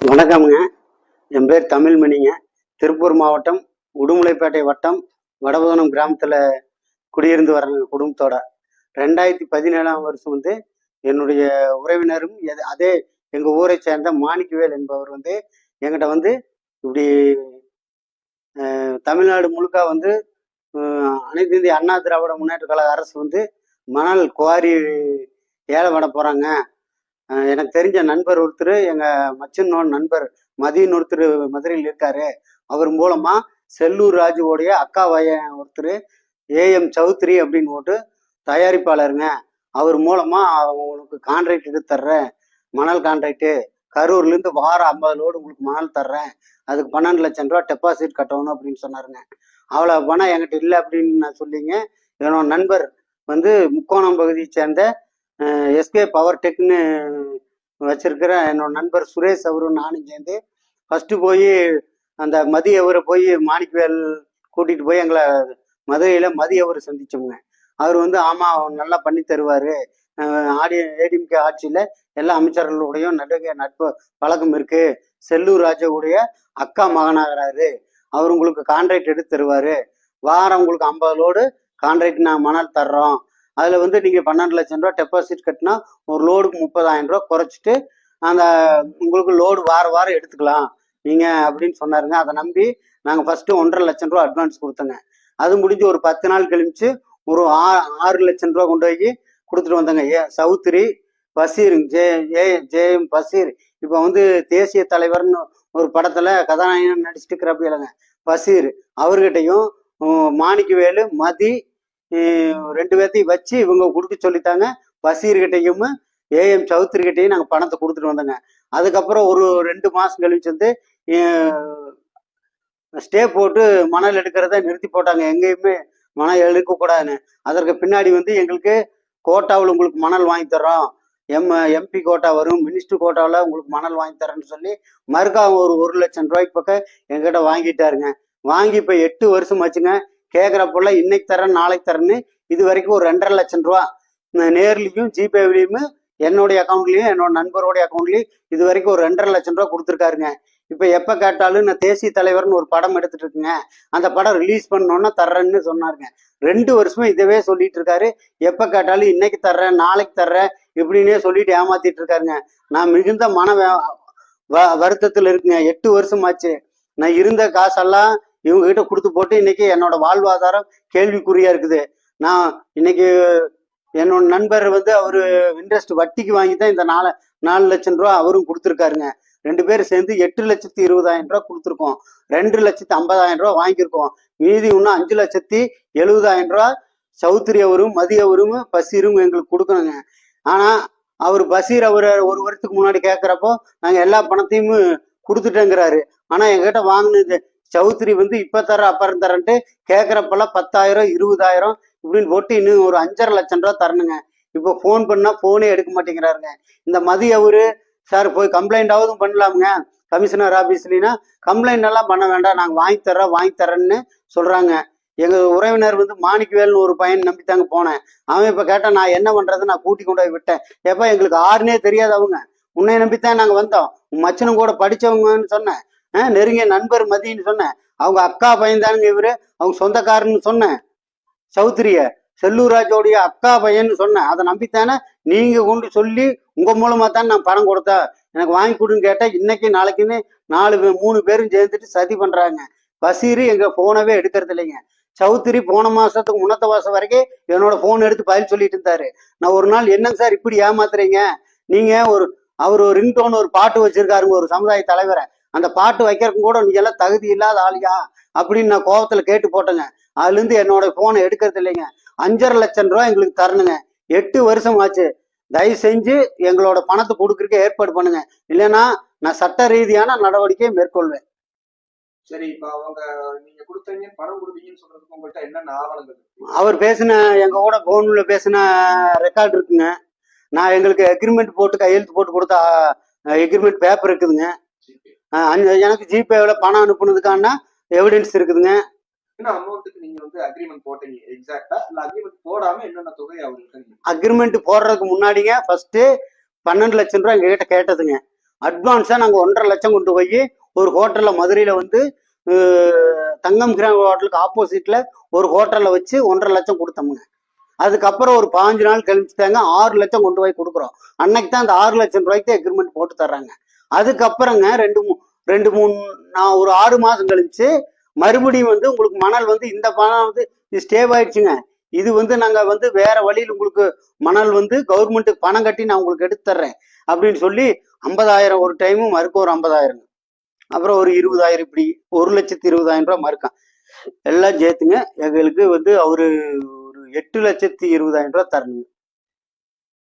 வணக்கம்ங்க. என் பேர் தமிழ்மணிங்க. திருப்பூர் மாவட்டம் உடுமலைப்பேட்டை வட்டம் வடபுதனம் கிராமத்தில் குடியிருந்து வர்றாங்க குடும்பத்தோட. ரெண்டாயிரத்தி பதினேழாம் வருஷம் வந்து என்னுடைய உறவினரும் அதே எங்கள் ஊரை சேர்ந்த மாணிக்கவேல் என்பவர் வந்து எங்கிட்ட வந்து இப்படி தமிழ்நாடு முழுக்க வந்து அனைத்து இந்திய அண்ணா திராவிட முன்னேற்ற கழக அரசு வந்து மணல் குவாரி ஏழை பண்ண போகிறாங்க எனக்கு தெரிஞ்ச நண்பர் ஒருத்தர் எங்க மச்சனோட நண்பர் மதியன் ஒருத்தர் மதுரையில் இருக்காரு. அவர் மூலமா செல்லூர் ராஜுவோடைய அக்கா வயன் ஒருத்தர் ஏஎம் சௌத்ரி அப்படின்னு போட்டு தயாரிப்பாளருங்க. அவர் மூலமா உங்களுக்கு கான்ட்ராக்ட் எடுத்து தர்றேன். மணல் கான்ட்ராக்டு கரூர்லேருந்து வாரம் ஐம்பது லோடு உங்களுக்கு மணல் தர்றேன். அதுக்கு பன்னெண்டு லட்சம் ரூபா டெபாசிட் கட்டணும் அப்படின்னு சொன்னாருங்க. அவ்வளோ பணம் என்கிட்ட இல்லை அப்படின்னு நான் சொல்லிங்க. என்னோட நண்பர் வந்து முக்கோணம் பகுதியை சேர்ந்த எஸ்கே பவர் டெக்னு வச்சிருக்கிற என்னோட நண்பர் சுரேஷ் அவரும் நானும் சேர்ந்து ஃபர்ஸ்ட் போய் அந்த மதிய அவரை போய் மாணிக்கவேல் கூட்டிட்டு போய் எங்களை மதுரையில மதிய அவர் சந்திச்சோங்க அவர் வந்து ஆமா அவர் நல்லா பண்ணி தருவாரு. ஆடி ஏடிஎம்கே ஆட்சியில எல்லா அமைச்சர்களுடையும் நடுக நட்பு பழக்கம் இருக்கு. செல்லூர் ராஜாவுடைய அக்கா மகனாகிறாரு. அவர் உங்களுக்கு கான்ட்ராக்ட் எடுத்து தருவாரு. வாரம் உங்களுக்கு ஐம்பது லோடு கான்ட்ராக்ட் நான் மணல் தர்றோம். அதில் வந்து நீங்கள் பன்னெண்டு லட்சம் ரூபா டெபாசிட் கட்டினா ஒரு லோடுக்கு முப்பதாயிரம் ரூபா குறைச்சிட்டு அந்த உங்களுக்கு லோடு வார வாரம் எடுத்துக்கலாம். நீங்கள் அப்படின்னு சொன்னாருங்க. அதை நம்பி நாங்கள் ஃபஸ்ட்டு ஒன்றரை லட்சம் ரூபா அட்வான்ஸ் கொடுத்தோங்க. அது முடிஞ்சு ஒரு பத்து நாள் கழிச்சு ஒரு ஆ ஆறு லட்சம் ரூபா கொண்டு போய் கொடுத்துட்டு வந்தாங்க. A Chowdhury Basheer J A JM Basheer. இப்போ வந்து தேசிய தலைவர்னு ஒரு படத்தில் கதாநாயகன் நடிச்சுட்டு இருக்கிறப்ப இல்லைங்க. பசீர் அவர்கிட்டையும் மாணிக்கவேலு மதி ரெண்டு பேர்த்தையும் வச்சு இவங்க கொடுக்க சொல்லித்தாங்க. பசீர்கிட்டையும் ஏஎம் சௌத்ரிகிட்டையும் நாங்கள் பணத்தை கொடுத்துட்டு வந்தோங்க. அதுக்கப்புறம் ஒரு ரெண்டு மாதம் கழிச்சு வந்து ஸ்டே போட்டு மணல் எடுக்கிறத நிறுத்தி போட்டாங்க. எங்கேயுமே மணல் எடுக்கக்கூடாதுன்னு அதற்கு பின்னாடி வந்து எங்களுக்கு கோட்டாவில் உங்களுக்கு மணல் வாங்கி தர்றோம். எம் எம்பி கோட்டா வரும். மினிஸ்டர் கோட்டாவில் உங்களுக்கு மணல் வாங்கி தரேன்னு சொல்லி மறுக்கா ஒரு ஒரு லட்சம் ரூபாய்க்கு பக்கம் எங்கிட்ட வாங்கிட்டாருங்க. வாங்கி இப்போ எட்டு வருஷம் ஆச்சுங்க. கேட்குறப்பெல்லாம் இன்னைக்கு தரேன் நாளைக்கு தரேன்னு இது வரைக்கும் ஒரு ரெண்டரை லட்சம் ரூபா. நேர்லையும் ஜிபேலையும் ஜிபேவிலையும் என்னுடைய அக்கௌண்ட்லையும் என்னோட நண்பருடைய அக்கௌண்ட்லையும் இது வரைக்கும் ஒரு ரெண்டரை லட்சம் ரூபா கொடுத்துருக்காருங்க. இப்போ எப்போ கேட்டாலும் நான் தேசிய தலைவர்னு ஒரு படம் எடுத்துட்டு இருக்குங்க அந்த படம் ரிலீஸ் பண்ணோன்னா தர்றேன்னு சொன்னாருங்க. ரெண்டு வருஷமா இதவே சொல்லிட்டு இருக்காரு. எப்போ கேட்டாலும் இன்னைக்கு தர்றேன் நாளைக்கு தர்றேன் இப்படின்னே சொல்லிட்டு ஏமாத்திட்டு இருக்காருங்க. நான் மிகுந்த மன வ- வருத்தத்தில் இருக்குங்க. எட்டு வருஷம் ஆச்சு நான் இருந்த காசெல்லாம் இவங்க கிட்ட கொடுத்து போட்டு இன்னைக்கு என்னோட வாழ்வாதாரம் கேள்விக்குறியா இருக்குது. நான் இன்னைக்கு என்னோட நண்பர் வந்து அவரு இன்ட்ரெஸ்ட் வட்டிக்கு வாங்கி தான் இந்த நாலு நாலு லட்சம் ரூபா அவரும் கொடுத்துருக்காருங்க. ரெண்டு பேரும் சேர்ந்து எட்டு லட்சத்தி இருபதாயிரம் ரூபா கொடுத்துருக்கோம். ரெண்டு லட்சத்தி ஐம்பதாயிரம் ரூபா வாங்கியிருக்கோம். மீதி இன்னும் அஞ்சு லட்சத்தி எழுபதாயிரம் ரூபா சௌத்ரி அவரும் மதிய அவரும் பசீரும் எங்களுக்கு கொடுக்கணுங்க. ஆனா அவர் பசீர் அவர் ஒரு வருஷத்துக்கு முன்னாடி கேட்குறப்போ நாங்கள் எல்லா பணத்தையும் கொடுத்துட்டேங்கிறாரு. ஆனா எங்கிட்ட வாங்கினது சௌத்ரி வந்து இப்ப தர அப்புறம் தரேன்ட்டு கேட்குறப்பெல்லாம் பத்தாயிரம் இருபதாயிரம் இப்படின்னு போட்டு இன்னும் ஒரு அஞ்சரை லட்சம் ரூபா தரணுங்க. இப்போ ஃபோன் பண்ணா ஃபோனே எடுக்க மாட்டேங்கிறாருங்க. இந்த மதிய அவரு சார் போய் கம்ப்ளைண்டாவது பண்ணலாமுங்க. கமிஷனர் ஆஃபீஸ்லாம் கம்ப்ளைண்ட் எல்லாம் பண்ண வேண்டாம். நாங்கள் வாங்கி தர்றோம் வாங்கி தரேன்னு சொல்றாங்க. எங்க உறவினர் வந்து மாணிக்கவேல்னு ஒரு பையன் நம்பித்தாங்க போனேன். அவன் இப்போ கேட்டான் நான் என்ன பண்றது நான் கூட்டி கொண்டு போய் விட்டேன். எப்போ எங்களுக்கு ஆறுனே தெரியாது அவங்க. உன்னை நம்பித்தான் நாங்கள் வந்தோம். உன் மச்சனும் கூட படிச்சவங்கன்னு சொன்னேன். நெருங்கிய நண்பர் மதின்னு சொன்னேன். அவங்க அக்கா பையன்தானுங்க இவரு. அவங்க சொந்தக்காரன்னு சொன்னேன். சௌத்ரிய செல்லூராஜோடைய அக்கா பையன்னு சொன்னேன். அதை நம்பித்தானே நீங்க கொண்டு சொல்லி உங்க மூலமா தான் நான் பணம் கொடுத்தா எனக்கு வாங்கி கொடுன்னு கேட்டா இன்னைக்கு நாளைக்குன்னு நாலு மூணு பேரும் சேர்ந்துட்டு சதி பண்றாங்க. பசீர் எங்க போனவே எடுக்கிறது இல்லைங்க. சௌத்ரி போன மாசத்துக்கு முன்னத்த மாசம் வரைக்கும் என்னோட போன் எடுத்து பதில் சொல்லிட்டு இருந்தாரு. நான் ஒரு நாள் என்னங்க சார் இப்படி ஏமாத்துறீங்க? நீங்க ஒரு அவர் ஒரு ரிங்டோன் ஒரு பாட்டு வச்சிருக்காருங்க ஒரு சமுதாய தலைவரை. அந்த பாட்டு வைக்கிறதுக்கு கூட நீங்க எல்லாம் தகுதி இல்லாத ஆளியா? அப்படின்னு நான் கோவத்துல கேட்டு போட்டேங்க. அதுல இருந்து என்னோட போனை எடுக்கிறது இல்லைங்க. அஞ்சரை லட்சம் ரூபாய் எங்களுக்கு தரணுங்க. எட்டு வருஷம் ஆச்சு. தயவு செஞ்சு எங்களோட பணத்தை கொடுக்கறதுக்கு ஏற்பாடு பண்ணுங்க. இல்லைன்னா நான் சட்ட ரீதியான நடவடிக்கையை மேற்கொள்வேன். சரி இப்ப அவங்க நீங்க கொடுத்தீங்க பணம் கொடுத்தீங்கன்னு சொல்றதுக்கு உங்கள்ட்ட என்னென்ன ஆவணங்கள்? அவர் பேசின எங்க கூட போன்ல பேசின ரெக்கார்ட் இருக்குங்க. நான் எங்களுக்கு அக்ரிமெண்ட் போட்டு கையெழுத்து போட்டு கொடுத்த அக்ரிமெண்ட் பேப்பர் இருக்குதுங்க. எனக்கு ஜிபேல பணம் அனுப்புனதுக்கான எவிடன்ஸ் இருக்குதுங்க. என்ன அமௌண்ட்டுக்கு நீங்க வந்து அக்ரிமெண்ட் போட்டீங்க? எக்ஸாக்டா இல்ல அக்ரிமெண்ட் போடாம என்னென்ன தொகை அவங்களுக்கு அக்ரிமெண்ட் போடுறதுக்கு முன்னாடிங்க ஃபர்ஸ்ட் பன்னெண்டு லட்சம் ரூபாய் எங்ககிட்ட கேட்டதுங்க. அட்வான்ஸா நாங்க ஒன்றரை லட்சம் கொண்டு போய் ஒரு ஹோட்டல்ல மதுரையில வந்து தங்கம் கிராம் ஹோட்டலுக்கு ஆப்போசிட்ல ஒரு ஹோட்டல்ல வச்சு ஒன்றரை லட்சம் கொடுத்தோமுங்க. அதுக்கப்புறம் ஒரு பாஞ்சு நாள் கழிச்சுட்டாங்க ஆறு லட்சம் கொண்டு போய் கொடுக்குறோம். அன்னைக்கு தான் அந்த ஆறு லட்சம் ரூபாய்க்கு எக்ரிமெண்ட் போட்டு தர்றாங்க. அதுக்கப்புறங்க ரெண்டு மூ ரெண்டு மூணு நான் ஒரு ஆறு மாதம் கழிச்சு மறுபடியும் வந்து உங்களுக்கு மணல் வந்து இந்த பணம் வந்து இது ஸ்டேவ் ஆயிடுச்சுங்க. இது வந்து நாங்கள் வந்து வேற வழியில் உங்களுக்கு மணல் வந்து கவர்மெண்ட்டுக்கு பணம் கட்டி நான் உங்களுக்கு எடுத்து தர்றேன் அப்படின்னு சொல்லி ஐம்பதாயிரம் ஒரு டைமும் மறுக்க ஒரு ஐம்பதாயிரம் அப்புறம் ஒரு இருபதாயிரம் இப்படி ஒரு லட்சத்தி இருபதாயிரம் ரூபாய் மறுக்கான். எல்லாம் சேர்த்துங்க. எங்களுக்கு வந்து அவரு ஒரு எட்டு லட்சத்தி இருபதாயிரம் ரூபாய் தரணுங்க.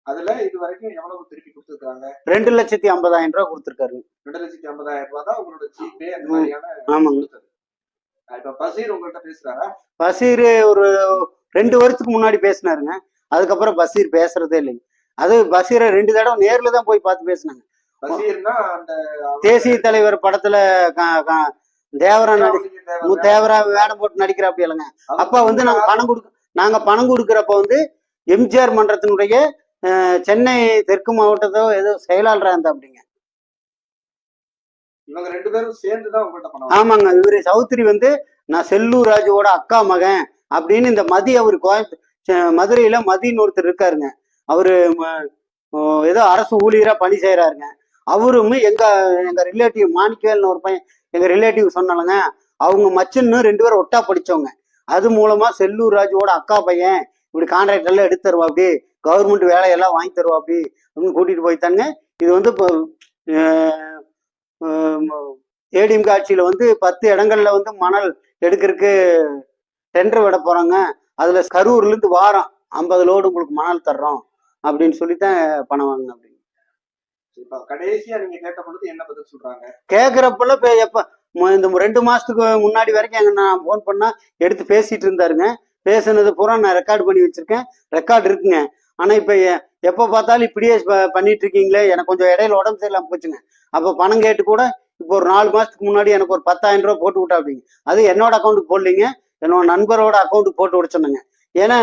அதுல இது வரைக்கும் எவ்வளவு திருப்பி கொடுத்துருக்காங்க. ரெண்டு லட்சத்தி ஐம்பதாயிரம் ரூபாய் கொடுத்துருக்காருங்க ரெண்டு லட்சத்தி ஐம்பதாயிரம் ரூபாய் தான் உங்களோட ஜிபே அந்த. மாதிரியான ஆமாங்க. இப்ப பசீர் உங்கள்ட்ட பேசுறாரா? பசீர் ஒரு ரெண்டு வருஷத்துக்கு முன்னாடி பேசினாருங்க. அதுக்கப்புறம் பசீர் பேசுறதே இல்லைங்க. அது பசீரை ரெண்டு தடவை நேர்ல தான் போய் பார்த்து பேசினாங்க. பசீர்னா அந்த தேசிய தலைவர் படத்துல தேவரா நடி தேவர் மு- தேவரா வேடம் போட்டு நடிக்கிறாப்படி இல்லைங்க. அப்ப வந்து நாங்க பணம் கொடுக்க நாங்க பணம் கொடுக்கறப்ப வந்து எம்ஜிஆர் மன்றத்தினுடைய சென்னை தெற்கு மாவட்டத்தோ ஏதோ செயலாளரா இருந்தா அப்படிங்க இவங்க ரெண்டு பேரும் சேர்ந்து தான் ஆமாங்க இவரு சௌத்ரி வந்து நான் செல்லூர் ராஜுவோட அக்கா மகன் அப்படின்னு இந்த மதி அவர் கோயம்பு மதுரையில மதின்னு ஒருத்தர் இருக்காருங்க. அவரு ஏதோ அரசு ஊழியரா பணி செய்யறாருங்க அவரும் எங்க எங்க ரிலேட்டிவ் மாணிக்கவேல்னு ஒரு பையன் எங்க ரிலேட்டிவ் சொன்னாலுங்க அவங்க மச்சன்னு ரெண்டு பேரும் ஒட்டா படிச்சவங்க. அது மூலமா செல்லூர் ராஜுவோட அக்கா பையன் இப்படி கான்ட்ராக்ட் எல்லாம் எடுத்து தருவா அப்படி கவர்மெண்ட் வேலையெல்லாம் வாங்கி தருவா அப்படி அப்படின்னு கூட்டிட்டு போய்த்தாங்க இது வந்து இப்போ ஏடிஎம் ஆட்சியில வந்து பத்து இடங்கள்ல வந்து மணல் எடுக்கிறதுக்கு டெண்டர் விட போறாங்க. அதுல கரூர்ல இருந்து வாரம் ஐம்பது லோடு உங்களுக்கு மணல் தர்றோம் அப்படின்னு சொல்லித்தான் பணம் வாங்கினேன் அப்படின்னு. கடைசியா நீங்க கேட்ட பொழுது என்ன பதில் சொல்றாங்க? கேட்குறப்பெல்லாம் இப்போ எப்போ இந்த ரெண்டு மாசத்துக்கு முன்னாடி வரைக்கும் எங்க நான் ஃபோன் பண்ணா எடுத்து பேசிட்டு இருந்தாருங்க. பேசுனது பூரா நான் ரெக்கார்ட் பண்ணி வச்சிருக்கேன். ரெக்கார்ட் இருக்குங்க. ஆனா இப்போ எப்போ பார்த்தாலும் இப்படியே பண்ணிட்டு இருக்கீங்களே எனக்கு கொஞ்சம் இடையில உடம்பு சரியில்லாம போச்சுங்க. அப்போ பணம் கேட்டு கூட இப்போ ஒரு நாலு மாசத்துக்கு முன்னாடி எனக்கு ஒரு பத்தாயிரம் ரூபாய் போட்டு விட்டா அப்படிங்க அது என்னோட அக்கௌண்ட்டுக்கு போடலீங்க என்னோட நண்பரோட அக்கௌண்ட்டுக்கு போட்டு விட சொன்னேங்க ஏன்னா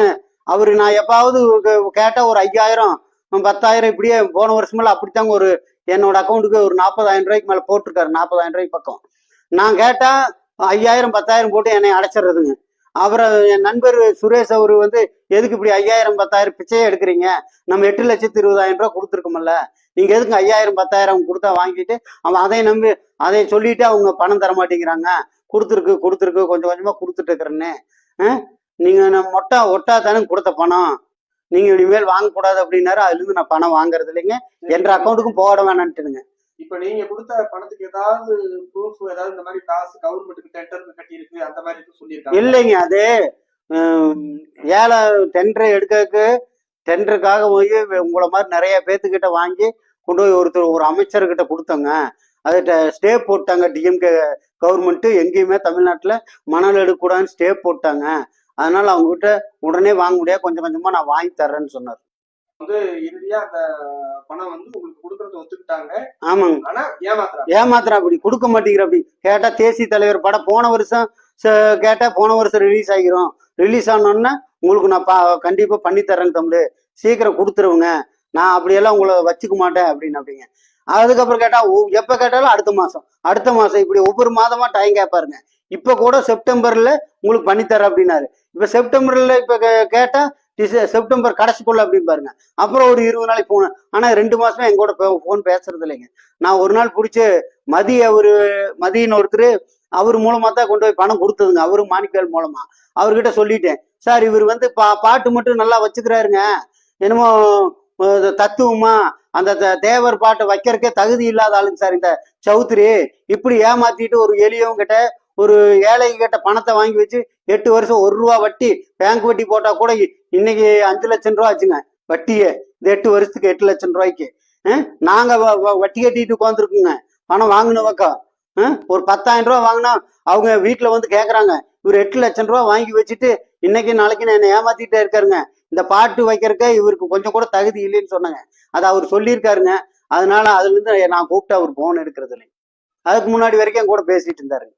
அவரு நான் எப்பாவது கே- கேட்டா ஒரு ஐயாயிரம் பத்தாயிரம் இப்படியே போன வருஷமெல்லாம் அப்படித்தாங்க ஒரு என்னோட அக்கௌண்ட்டுக்கு ஒரு நாற்பதாயிரம் ரூபாய்க்கு மேல போட்டிருக்காரு நாற்பதாயிரம் ரூபாய்க்கு பக்கம். நான் கேட்டா ஐயாயிரம் பத்தாயிரம் போட்டு என்னை அடைச்சிடுறதுங்க. அப்புறம் என் நண்பர் சுரேஷ் அவரு வந்து எதுக்கு இப்படி ஐயாயிரம் பத்தாயிரம் பிச்சையே எடுக்கிறீங்க? நம்ம எட்டு லட்சத்து இருபதாயிரம் ரூபா கொடுத்துருக்கோம்ல. நீங்க எதுக்கு ஐயாயிரம் பத்தாயிரம் கொடுத்தா வாங்கிட்டு அவன் அதை நம்பி அதை சொல்லிட்டு அவங்க பணம் தர மாட்டேங்கிறாங்க. கொடுத்துருக்கு கொடுத்துருக்கு கொஞ்சம் கொஞ்சமா கொடுத்துட்டு இருக்கிறேன்னு. நீங்க நான் மொட்டா ஒட்டா தானே கொடுத்த பணம். நீங்க இனிமேல் வாங்கக்கூடாது அப்படின்னாரு. அதுல இருந்து நான் பணம் வாங்குறது இல்லைங்க. என்ற அக்கௌண்ட்டுக்கும் போட வேணான்ட்டுங்க. இப்ப நீங்க கொடுத்த பணத்துக்கு ஏதாவது ப்ரூஃப் ஏதாவது இந்த மாதிரி காசு கவர்மெண்ட்டுக்கு டெண்டர் கட்டி இருக்கு அந்த மாதிரி சொல்லியிருக்காங்க இல்லைங்க அது ஏழை டெண்டர் எடுக்கிறதுக்கு டெண்டருக்காக போய் உங்களை மாதிரி நிறைய பேத்துக்கிட்ட வாங்கி கொண்டு போய் ஒருத்தர் ஒரு அமைச்சர்கிட்ட கொடுத்தோங்க. அது ஸ்டே போட்டாங்க டிஎம்கே கவர்மெண்ட்டு எங்கேயுமே தமிழ்நாட்டில் மணல் எடுக்கக்கூடாதுன்னு ஸ்டே போட்டாங்க. அதனால அவங்ககிட்ட உடனே வாங்க முடியாது கொஞ்சம் கொஞ்சமாக நான் வாங்கி தர்றேன்னு சொன்னார். இறுதியா அந்த பணம் வந்து உங்களுக்கு கொடுக்கறத ஒத்துக்கிட்டாங்க. ஆமாங்க. ஆனா ஏமாத்துறாங்க. ஏமாத்துறா அப்படி கொடுக்க மாட்டேங்கிற அப்படி. கேட்டா தேசிய தலைவர் படம் போன வருஷம் கேட்டா போன வருஷம் ரிலீஸ் ஆகிரும். ரிலீஸ் ஆனோன்னா உங்களுக்கு நான் பா கண்டிப்பா பண்ணி தரேன் தம்பி. சீக்கிரம் கொடுத்துருவுங்க. நான் அப்படியெல்லாம் உங்களை வச்சுக்க மாட்டேன் அப்படின்னு அப்படிங்க. அதுக்கப்புறம் கேட்டா எப்ப கேட்டாலும் அடுத்த மாசம். அடுத்த மாசம் இப்படி ஒவ்வொரு மாதமா டைம் கேட்பாருங்க. இப்ப கூட செப்டம்பர்ல உங்களுக்கு பண்ணித்தரேன் அப்படின்னாரு. இப்ப செப்டம்பர்ல இப்ப கே- கேட்டா டிச- செப்டம்பர் கடைசிக்குள்ள அப்படின்னு பாருங்க. அப்புறம் ஒரு இருபது நாளைக்கு போனேன் ஆனா ரெண்டு மாசமா எங்க கூட போன் பேசுறது இல்லைங்க. நான் ஒரு நாள் பிடிச்சி மதி அவரு மதியின் ஒருத்தர் அவர் மூலமா தான் கொண்டு போய் பணம் கொடுத்ததுங்க. அவரு மாணிக்கல் மூலமா. அவர்கிட்ட சொல்லிட்டேன். சார் இவர் வந்து பா பாட்டு மட்டும் நல்லா வச்சுக்கிறாருங்க. என்னமோ தத்துவமா அந்த த- தேவர் பாட்டை வைக்கிறக்கே தகுதி இல்லாத ஆளுங்க சார் இந்த சௌத்ரி. இப்படி ஏமாத்திட்டு ஒரு எளியவங்கிட்ட ஒரு ஏழைங்க கிட்ட பணத்தை வாங்கி வச்சு எட்டு வருஷம் ஒரு ரூபா வட்டி பேங்க் வட்டி போட்டா கூட இன்னைக்கு அஞ்சு லட்சம் ரூபா ஆச்சுங்க வட்டியே. இந்த எட்டு வருஷத்துக்கு எட்டு லட்சம் ரூபாய்க்கு. நாங்க வட்டி கட்டிட்டு உட்காந்துருக்குங்க பணம் வாங்கின பக்கம் ஒரு பத்தாயிரம் ரூபா வாங்கினா அவங்க வீட்டுல வந்து கேக்குறாங்க இவர் எட்டு லட்சம் ரூபா வாங்கி வச்சுட்டு இன்னைக்கு நாளைக்கு நான் என்னை ஏமாத்திட்டே இருக்காருங்க. இந்த பாட்டு வைக்கிறக்க இவருக்கு கொஞ்சம் கூட தகுதி இல்லைன்னு சொன்னாங்க. அதை அவர் சொல்லியிருக்காருங்க. அதனால அதுல இருந்து நான் கூப்பிட்டு அவர் போன் எடுக்கிறது இல்லை அதுக்கு முன்னாடி வரைக்கும் கூட பேசிட்டு இருந்தாருங்க.